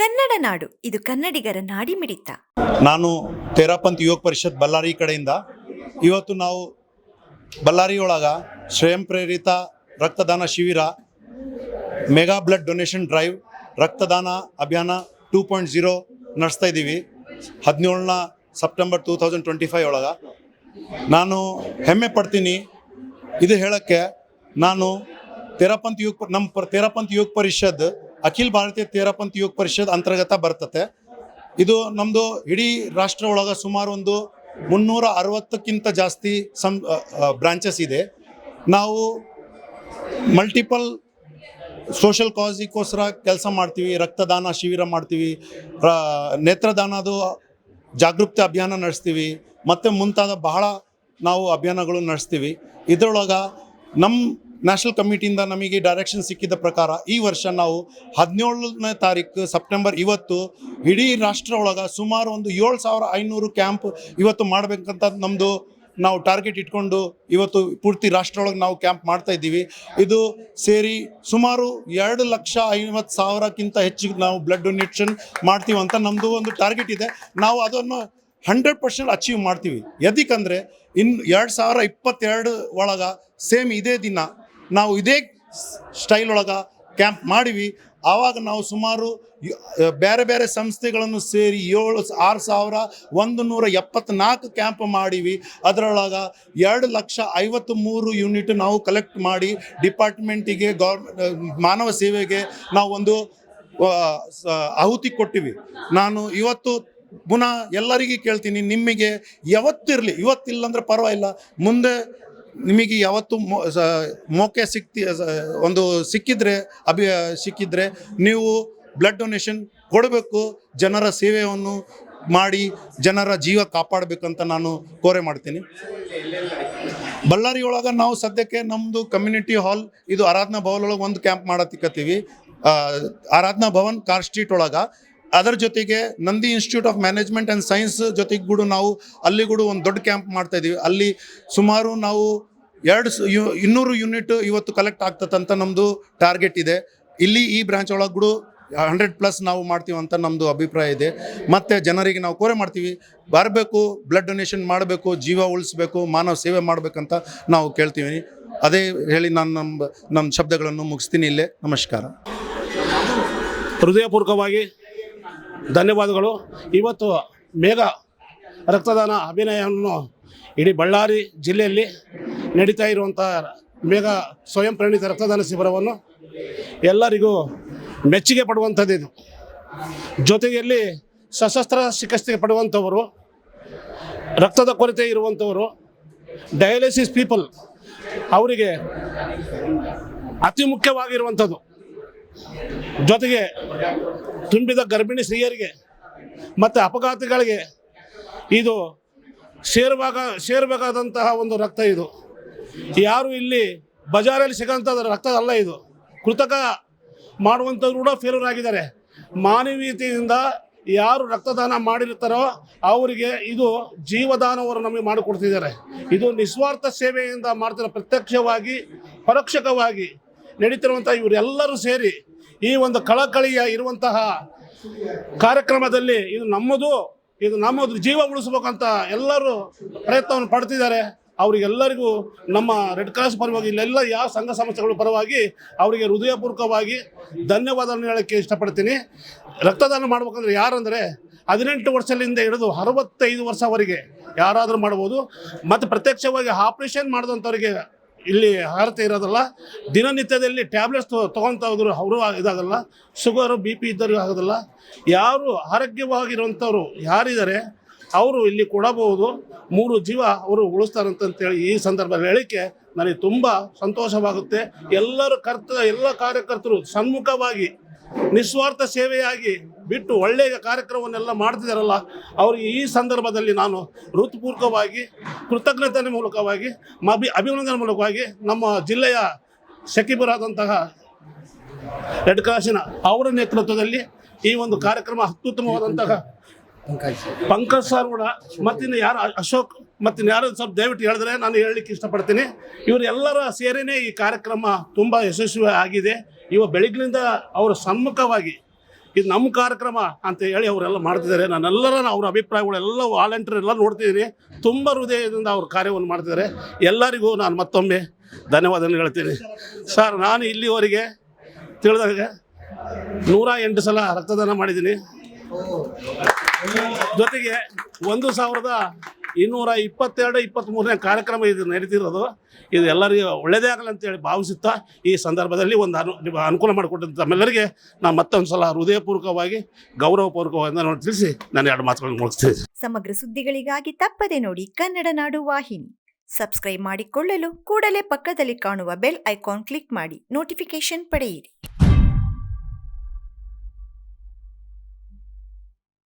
ಕನ್ನಡ ನಾಡು, ಇದು ಕನ್ನಡಿಗರ ನಾಡಿಮಿಡಿತ. ನಾನು ತೇರಾಪಂತ್ ಯುವಕ ಪರಿಷತ್ ಬಳ್ಳಾರಿ ಕಡೆಯಿಂದ ಇವತ್ತು ನಾವು ಬಳ್ಳಾರಿಯೊಳಗ ಸ್ವಯಂ ಪ್ರೇರಿತ ರಕ್ತದಾನ ಶಿಬಿರ, ಮೆಗಾ ಬ್ಲಡ್ ಡೊನೇಷನ್ ಡ್ರೈವ್, ರಕ್ತದಾನ ಅಭಿಯಾನ ಟೂ ಪಾಯಿಂಟ್ ಜೀರೋ ನಡೆಸ್ತಾ ಇದ್ದೀವಿ. ಹದಿನೇಳನ September two thousand twenty five ಒಳಗೆ. ನಾನು ಹೆಮ್ಮೆ ಪಡ್ತೀನಿ. ಇದು ಹೇಳೋಕ್ಕೆ ನಾನು ತೇರಾಪಂತ್ ಯುವಕ ನಮ್ಮ ತೇರಾಪಂತ್ ಯುವಕ ಪರಿಷತ್ ಅಖಿಲ ಭಾರತೀಯ ತೇರಪಂಥ ಯುವಕ ಪರಿಷತ್ ಅಂತರ್ಗತ ಬರ್ತತೆ. ಇದು ನಮ್ಮದು ಇಡೀ ರಾಷ್ಟ್ರ ಒಳಗೆ ಸುಮಾರು ಒಂದು ಮುನ್ನೂರ ಅರವತ್ತಕ್ಕಿಂತ ಜಾಸ್ತಿ ಸಂ ಬ್ರಾಂಚಸ್ ಇದೆ. ನಾವು ಮಲ್ಟಿಪಲ್ ಸೋಷಲ್ ಕಾಸಿಗೋಸ್ಕರ ಕೆಲಸ ಮಾಡ್ತೀವಿ, ರಕ್ತದಾನ ಶಿಬಿರ ಮಾಡ್ತೀವಿ ನೇತ್ರದಾನದು ಜಾಗೃತಿ ಅಭಿಯಾನ ನಡೆಸ್ತೀವಿ, ಮತ್ತು ಮುಂತಾದ ಬಹಳ ನಾವು ಅಭಿಯಾನಗಳು ನಡೆಸ್ತೀವಿ. ಇದರೊಳಗೆ ನಮ್ಮ ನ್ಯಾಷನಲ್ ಕಮಿಟಿಯಿಂದ ನಮಗೆ ಡೈರೆಕ್ಷನ್ ಸಿಕ್ಕಿದ ಪ್ರಕಾರ ಈ ವರ್ಷ ನಾವು ಹದಿನೇಳನೇ ತಾರೀಕು ಸೆಪ್ಟೆಂಬರ್ ಇವತ್ತು ಇಡೀ ರಾಷ್ಟ್ರ ಒಳಗೆ ಸುಮಾರು ಒಂದು ಏಳು ಸಾವಿರ ಐನೂರು ಕ್ಯಾಂಪ್ ಇವತ್ತು ಮಾಡಬೇಕಂತ ನಮ್ಮದು ನಾವು ಟಾರ್ಗೆಟ್ ಇಟ್ಕೊಂಡು ಇವತ್ತು ಪೂರ್ತಿ ರಾಷ್ಟ್ರ ಒಳಗೆ ನಾವು ಕ್ಯಾಂಪ್ ಮಾಡ್ತಾ ಇದ್ದೀವಿ. ಇದು ಸೇರಿ ಸುಮಾರು ಎರಡು ಲಕ್ಷ ಐವತ್ತು ಸಾವಿರಕ್ಕಿಂತ ಹೆಚ್ಚಿಗೆ ನಾವು ಬ್ಲಡ್ ಡೊನೇಷನ್ ಮಾಡ್ತೀವಿ ಅಂತ ನಮ್ಮದು ಒಂದು ಟಾರ್ಗೆಟ್ ಇದೆ. ನಾವು ಅದನ್ನು ಹಂಡ್ರೆಡ್ ಪರ್ಸೆಂಟ್ ಅಚೀವ್ ಮಾಡ್ತೀವಿ. ಎದಕ್ಕಂದರೆ ಇನ್ನು ಎರಡು ಸಾವಿರ ಇಪ್ಪತ್ತೆರಡು ಒಳಗೆ ಸೇಮ್ ಇದೇ ದಿನ ನಾವು ಇದೇ ಸ್ಟೈಲ್ ಒಳಗೆ ಕ್ಯಾಂಪ್ ಮಾಡಿವಿ. ಆವಾಗ ನಾವು ಸುಮಾರು ಬೇರೆ ಬೇರೆ ಸಂಸ್ಥೆಗಳನ್ನು ಸೇರಿ ಏಳು ಆರು ಸಾವಿರ ಒಂದು ನೂರ ಎಪ್ಪತ್ನಾಲ್ಕು ಕ್ಯಾಂಪ್ ಮಾಡಿವಿ. ಅದರೊಳಗೆ ಎರಡು ಲಕ್ಷ ಐವತ್ತು ಮೂರು ಯೂನಿಟ್ ನಾವು ಕಲೆಕ್ಟ್ ಮಾಡಿ ಡಿಪಾರ್ಟ್ಮೆಂಟಿಗೆ ಗೌರ್ ಮಾನವ ಸೇವೆಗೆ ನಾವು ಒಂದು ಆಹುತಿ ಕೊಟ್ಟಿವಿ. ನಾನು ಇವತ್ತು ಪುನಃ ಎಲ್ಲರಿಗೂ ಕೇಳ್ತೀನಿ ನಿಮಗೆ ಯಾವತ್ತಿರಲಿ ಇವತ್ತಿಲ್ಲ ಅಂದ್ರೆ ಪರವಾಗಿಲ್ಲ. ಮುಂದೆ ನಿಮಗೆ ಯಾವತ್ತು ಮೋಕೆ ಸಿಕ್ತಿ ಒಂದು ಸಿಕ್ಕಿದ್ರೆ, ಅಭಿ ಸಿಕ್ಕಿದ್ರೆ ನೀವು ಬ್ಲಡ್ ಡೊನೇಷನ್ ಕೊಡಬೇಕು, ಜನರ ಸೇವೆಯನ್ನು ಮಾಡಿ, ಜನರ ಜೀವ ಕಾಪಾಡಬೇಕಂತ ನಾನು ಕೋರೆ ಮಾಡ್ತೀನಿ. ಬಳ್ಳಾರಿ ಒಳಗೆ ನಾವು ಸದ್ಯಕ್ಕೆ ನಮ್ಮದು ಕಮ್ಯುನಿಟಿ ಹಾಲ್ ಇದು ಆರಾಧನಾ ಭವನ್ ಒಳಗೆ ಒಂದು ಕ್ಯಾಂಪ್ ಮಾಡತ್ತಿಕ್ಕತ್ತೀವಿ. ಆರಾಧನಾ ಭವನ್ ಕಾರ್ ಸ್ಟ್ರೀಟ್ ಒಳಗೆ. ಅದರ ಜೊತೆಗೆ Nandi institute of management and science ಜೊತೆಗೆ ಕೂಡ ನಾವು, ಅಲ್ಲಿ ಕೂಡ ಒಂದು ದೊಡ್ಡ ಕ್ಯಾಂಪ್ ಮಾಡ್ತಾ ಇದ್ದೀವಿ ಅಲ್ಲಿ ಸುಮಾರು ನಾವು ಎರಡು ಯು- ಇನ್ನೂರು ಯೂನಿಟ್ ಇವತ್ತು ಕಲೆಕ್ಟ್ ಆಗ್ತದಂತ ನಮ್ಮದು ಟಾರ್ಗೆಟ್ ಇದೆ. ಇಲ್ಲಿ ಈ ಬ್ರಾಂಚ್ ಒಳಗೆ ಹಂಡ್ರೆಡ್ ಪ್ಲಸ್ ನಾವು ಮಾಡ್ತೀವಿ ಅಂತ ನಮ್ಮದು ಅಭಿಪ್ರಾಯ ಇದೆ. ಮತ್ತು ಜನರಿಗೆ ನಾವು ಕೋರೆ ಮಾಡ್ತೀವಿ, ಬರಬೇಕು ಬ್ಲಡ್ ಡೊನೇಷನ್ ಮಾಡಬೇಕು, ಜೀವ ಉಳಿಸ್ಬೇಕು, ಮಾನವ ಸೇವೆ ಮಾಡಬೇಕಂತ ನಾವು ಕೇಳ್ತೀವಿ. ಅದೇ ಹೇಳಿ ನಾನು ನಮ್ಮ ನಮ್ಮ ಶಬ್ದಗಳನ್ನು ಮುಗಿಸ್ತೀನಿ ಇಲ್ಲೇ. ನಮಸ್ಕಾರ. ಹೃದಯಪೂರ್ವಕವಾಗಿ ಧನ್ಯವಾದಗಳು. ಇವತ್ತು ಮೇಘ ರಕ್ತದಾನ ಅಭಿನಯವನ್ನು ಇಡೀ ಬಳ್ಳಾರಿ ಜಿಲ್ಲೆಯಲ್ಲಿ ನಡೀತಾ ಇರುವಂಥ ಮೇಘ ಸ್ವಯಂ ಪ್ರೇರಿತ ರಕ್ತದಾನ ಶಿಬಿರವನ್ನು ಎಲ್ಲರಿಗೂ ಮೆಚ್ಚುಗೆ ಪಡುವಂಥದ್ದು ಜೊತೆಯಲ್ಲಿ ಸಶಸ್ತ್ರ ಚಿಕಿತ್ಸೆ ಪಡುವಂಥವರು, ರಕ್ತದ ಕೊರತೆ ಇರುವಂಥವರು ಡಯಾಲಿಸಿಸ್ ಪೀಪಲ್ ಅವರಿಗೆ ಅತಿ ಮುಖ್ಯವಾಗಿರುವಂಥದ್ದು. ಜೊತೆಗೆ ತುಂಬಿದ ಗರ್ಭಿಣಿ ಸ್ತ್ರೀಯರಿಗೆ ಮತ್ತು ಅಪಘಾತಗಳಿಗೆ ಇದು ಸೇರುವಾಗ ಸೇರಬೇಕಾದಂತಹ ಒಂದು ರಕ್ತ ಇದು. ಯಾರು ಇಲ್ಲಿ ಬಜಾರಲ್ಲಿ ಸಿಗೋಂಥ ರಕ್ತ ಅಲ್ಲ ಇದು. ಕೃತಕ ಮಾಡುವಂಥವ್ರು ಕೂಡ ಫೇಲ್ಯೂರ್ ಆಗಿದ್ದಾರೆ. ಮಾನವೀಯತೆಯಿಂದ ಯಾರು ರಕ್ತದಾನ ಮಾಡಿರ್ತಾರೋ ಅವರಿಗೆ ಇದು ಜೀವದಾನವರು ನಮಗೆ ಮಾಡಿಕೊಡ್ತಿದ್ದಾರೆ. ಇದು ನಿಸ್ವಾರ್ಥ ಸೇವೆಯಿಂದ ಮಾಡ್ತಿರೋ ಪ್ರತ್ಯಕ್ಷವಾಗಿ ಪರೋಕ್ಷಕವಾಗಿ ನಡೀತಿರುವಂಥ ಇವರೆಲ್ಲರೂ ಸೇರಿ ಈ ಒಂದು ಕಳಕಳಿಯ ಇರುವಂತಹ ಕಾರ್ಯಕ್ರಮದಲ್ಲಿ ಇದು ನಮ್ಮದು ಇದು ನಮ್ಮದು ಜೀವ ಉಳಿಸ್ಬೇಕಂತ ಎಲ್ಲರೂ ಪ್ರಯತ್ನವನ್ನು ಪಡ್ತಿದ್ದಾರೆ. ಅವರಿಗೆಲ್ಲರಿಗೂ ನಮ್ಮ ರೆಡ್ ಕ್ರಾಸ್ ಪರವಾಗಿ ಇಲ್ಲೆಲ್ಲ ಯಾವ ಸಂಘ ಸಂಸ್ಥೆಗಳ ಪರವಾಗಿ ಅವರಿಗೆ ಹೃದಯಪೂರ್ವಕವಾಗಿ ಧನ್ಯವಾದವನ್ನು ಹೇಳೋಕ್ಕೆ ಇಷ್ಟಪಡ್ತೀನಿ. ರಕ್ತದಾನ ಮಾಡಬೇಕಂದ್ರೆ ಯಾರಂದರೆ ಹದಿನೆಂಟು ವರ್ಷದಿಂದ ಹಿಡಿದು ಅರವತ್ತೈದು ವರ್ಷವರೆಗೆ ಯಾರಾದರೂ ಮಾಡ್ಬೋದು. ಮತ್ತು ಪ್ರತ್ಯಕ್ಷವಾಗಿ ಆಪ್ರೇಷನ್ ಮಾಡಿದಂಥವ್ರಿಗೆ ಇಲ್ಲಿ ಅರ್ಹತೆ ಇರೋದಲ್ಲ. ದಿನನಿತ್ಯದಲ್ಲಿ ಟ್ಯಾಬ್ಲೆಟ್ಸ್ ತೊಗೊಂತ ಹೋದ್ರು ಅವರು ಇದಾಗಲ್ಲ. ಶುಗರು, ಬಿ ಪಿ ಇದ್ದವ್ರಿಗೆ ಆಗೋದಲ್ಲ. ಯಾರು ಆರೋಗ್ಯವಾಗಿರುವಂಥವ್ರು ಯಾರಿದ್ದಾರೆ ಅವರು ಇಲ್ಲಿ ಕೊಡಬಹುದು. ಮೂರು ಜೀವ ಅವರು ಉಳಿಸ್ತಾರಂತಂತೇಳಿ ಈ ಸಂದರ್ಭದಲ್ಲಿ ಹೇಳಿಕೆ ನನಗೆ ತುಂಬ ಸಂತೋಷವಾಗುತ್ತೆ. ಎಲ್ಲರೂ ಕರ್ತ, ಎಲ್ಲ ಕಾರ್ಯಕರ್ತರು ಸನ್ಮುಖವಾಗಿ, ನಿಸ್ವಾರ್ಥ ಸೇವೆಯಾಗಿ ಬಿಟ್ಟು ಒಳ್ಳೆಯ ಕಾರ್ಯಕ್ರಮವನ್ನೆಲ್ಲ ಮಾಡ್ತಿದ್ದಾರಲ್ಲ ಅವರಿಗೆ ಈ ಸಂದರ್ಭದಲ್ಲಿ ನಾನು ಹೃತ್ಪೂರ್ವಕವಾಗಿ ಕೃತಜ್ಞತೆ ಮೂಲಕವಾಗಿ, ಮಬಿ ಅಭಿನಂದನೆ ಮೂಲಕವಾಗಿ ನಮ್ಮ ಜಿಲ್ಲೆಯ ಸಚಿವರಾದಂತಹ ರೆಡ್ ಕ್ರಾಸಿನ ಅವರ ನೇತೃತ್ವದಲ್ಲಿ ಈ ಒಂದು ಕಾರ್ಯಕ್ರಮ ಅತ್ಯುತ್ತಮವಾದಂತಹ ಪಂಕಜ್. ಸರ್ ಕೂಡ, ಮತ್ತಿನ್ನು ಯಾರು, ಅಶೋಕ್, ಮತ್ತಿನ್ನು ಯಾರು ಸ್ವಲ್ಪ ದಯವಿಟ್ಟು ಹೇಳಿದ್ರೆ ನಾನು ಹೇಳಲಿಕ್ಕೆ ಇಷ್ಟಪಡ್ತೀನಿ. ಇವರೆಲ್ಲರ ಸೇರಿನೇ ಈ ಕಾರ್ಯಕ್ರಮ ತುಂಬ ಯಶಸ್ವಿ ಆಗಿದೆ. ಇವ ಬೆಳಗ್ಗಿನಿಂದ ಅವರ ಸಮ್ಮುಖವಾಗಿ ಇದು ನಮ್ಮ ಕಾರ್ಯಕ್ರಮ ಅಂತ ಹೇಳಿ ಅವರೆಲ್ಲ ಮಾಡ್ತಿದ್ದಾರೆ. ನಾನೆಲ್ಲರ ಅವ್ರ ಅಭಿಪ್ರಾಯಗಳೆಲ್ಲ ವಾಲಂಟಿಯರ್ ಎಲ್ಲ ನೋಡ್ತಿದ್ದೀನಿ. ತುಂಬ ಹೃದಯದಿಂದ ಅವ್ರ ಕಾರ್ಯವನ್ನು ಮಾಡ್ತಿದ್ದಾರೆ. ಎಲ್ಲರಿಗೂ ನಾನು ಮತ್ತೊಮ್ಮೆ ಧನ್ಯವಾದಗಳು ಹೇಳ್ತೀನಿ. ಸರ್, ನಾನು ಇಲ್ಲಿವರೆಗೆ ತಿಳಿದಾಗ ನೂರ ಎಂಟು ಸಲ ರಕ್ತದಾನ ಮಾಡಿದ್ದೀನಿ. ಜೊತೆಗೆ ಒಂದು ಸಾವಿರದ ಇನ್ನೂರ ಇಪ್ಪತ್ತೆರಡು ಇಪ್ಪತ್ತ್ಮೂರನೇ ಕಾರ್ಯಕ್ರಮ ಇದು ನಡೀತಿರೋದು. ಇದು ಎಲ್ಲರಿಗೂ ಒಳ್ಳೆಯದೇ ಆಗಲ್ಲ ಅಂತೇಳಿ ಭಾವಿಸುತ್ತಾ ಈ ಸಂದರ್ಭದಲ್ಲಿ ಒಂದು ಅನು ಅನುಕೂಲ ಮಾಡಿಕೊಟ್ಟಂಥ ತಮ್ಮೆಲ್ಲರಿಗೆ ನಾನು ಮತ್ತೊಂದು ಸಲ ಹೃದಯಪೂರ್ವಕವಾಗಿ, ಗೌರವಪೂರ್ವಕವಾಗಿ ತಿಳಿಸಿ ನಾನು ಎರಡು ಮಾತುಗಳನ್ನು ಮುಗಿಸ್ತೀನಿ. ಸಮಗ್ರ ಸುದ್ದಿಗಳಿಗಾಗಿ ತಪ್ಪದೆ ನೋಡಿ ಕನ್ನಡ ನಾಡು ವಾಹಿನಿ. ಸಬ್ಸ್ಕ್ರೈಬ್ ಮಾಡಿಕೊಳ್ಳಲು ಕೂಡಲೇ ಪಕ್ಕದಲ್ಲಿ ಕಾಣುವ ಬೆಲ್ ಐಕಾನ್ ಕ್ಲಿಕ್ ಮಾಡಿ ನೋಟಿಫಿಕೇಶನ್ ಪಡೆಯಿರಿ.